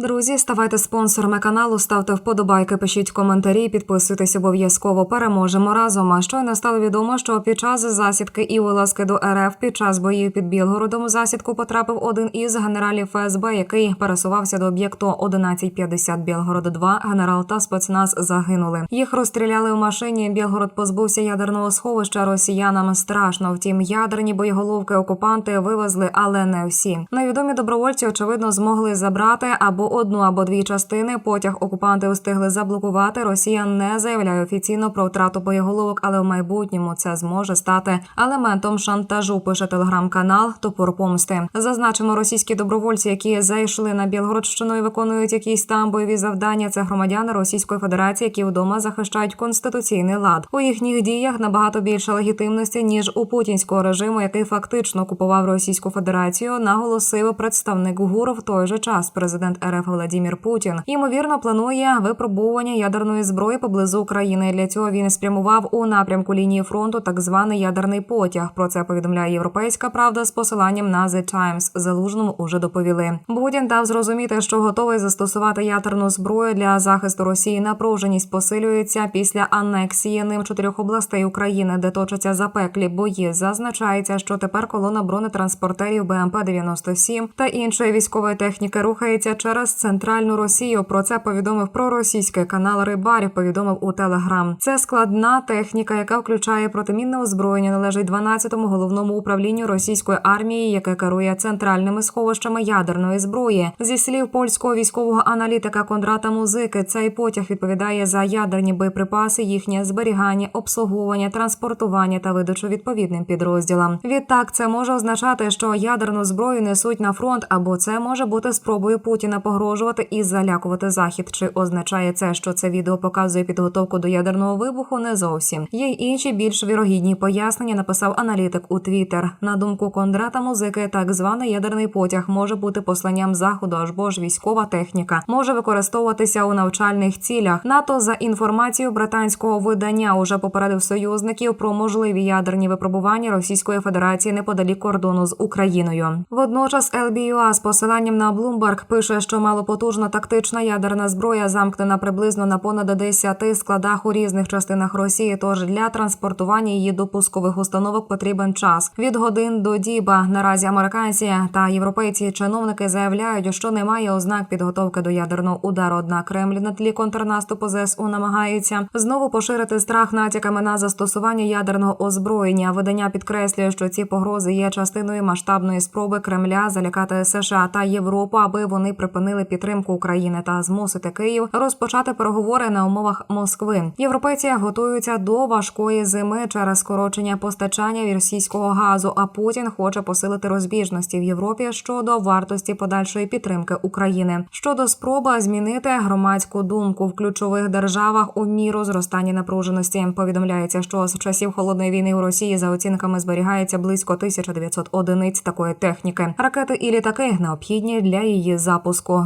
Друзі, ставайте спонсорами каналу, ставте вподобайки, пишіть коментарі, підписуйтесь обов'язково. Переможемо разом. А щойно стало відомо, що під час засідки і вилазки до РФ під час боїв під Білгородом у засідку потрапив один із генералів ФСБ, який пересувався до об'єкту 1150 Білгород 2 Генерал та спецназ загинули. Їх розстріляли у машині. Білгород позбувся ядерного сховища. Росіянам страшно. Втім, ядерні боєголовки окупанти вивезли, але не всі. Невідомі добровольці очевидно змогли забрати або одну, або дві частини. Потяг окупанти встигли заблокувати. Росія не заявляє офіційно про втрату боєголовок, але в майбутньому це зможе стати елементом шантажу. Пише телеграм-канал Топор помсти. Зазначимо, російські добровольці, які зайшли на Білгородщину і виконують якісь там бойові завдання. Це громадяни Російської Федерації, які вдома захищають конституційний лад. У їхніх діях набагато більше легітимності ніж у путінського режиму, який фактично окупував Російську Федерацію. Наголосив представник ГУР в той же час. Президент РФ Владімір Путін ймовірно планує випробування ядерної зброї поблизу України. Для цього він спрямував у напрямку лінії фронту так званий ядерний потяг. Про це повідомляє європейська правда з посиланням на The Times. Залужному уже доповіли. Путін дав зрозуміти, що готовий застосувати ядерну зброю для захисту Росії. Напруженість посилюється після анексії ним чотирьох областей України, де точаться запеклі бої. Зазначається, що тепер колона бронетранспортерів БМП 97 та іншої військової техніки рухається через центральну Росію. Про це повідомив проросійський канал Рибарів. Повідомив у Телеграм. Це складна техніка, яка включає протимінне озброєння. Належить 12-му головному управлінню російської армії, яке керує центральними сховищами ядерної зброї. Зі слів польського військового аналітика Кондрата Музики, цей потяг відповідає за ядерні боєприпаси, їхнє зберігання, обслуговування, транспортування та видачу відповідним підрозділам. Відтак, це може означати, що ядерну зброю несуть на фронт, або це може бути спробою Путіна погрожувати і залякувати захід. Чи означає це, що це відео показує підготовку до ядерного вибуху? Не зовсім є й інші більш вірогідні пояснення. Написав аналітик у Твіттер. На думку Кондрата Музики, так званий ядерний потяг може бути посланням заходу, або ж військова техніка може використовуватися у навчальних цілях. НАТО за інформацією британського видання уже попередив союзників про можливі ядерні випробування Російської Федерації неподалік кордону з Україною. Водночас LBUA з посиланням на Bloomberg пише, що малопотужна тактична ядерна зброя замкнена приблизно на понад 10 складах у різних частинах Росії. Тож для транспортування її до пускових установок потрібен час від годин до діба. Наразі американці та європейці чиновники заявляють, що немає ознак підготовки до ядерного удару. Однак Кремль на тлі контрнаступу ЗСУ намагається знову поширити страх натяками на застосування ядерного озброєння. Видання підкреслює, що ці погрози є частиною масштабної спроби Кремля залякати США та Європу, аби вони припинили підтримку України та змусити Київ розпочати переговори на умовах Москви. Європейці готуються до важкої зими через скорочення постачання російського газу. А Путін хоче посилити розбіжності в Європі щодо вартості подальшої підтримки України щодо спроби змінити громадську думку в ключових державах у міру зростання напруженості. Повідомляється, що з часів холодної війни у Росії за оцінками зберігається близько 1900 одиниць такої техніки. Ракети і літаки необхідні для її запуску.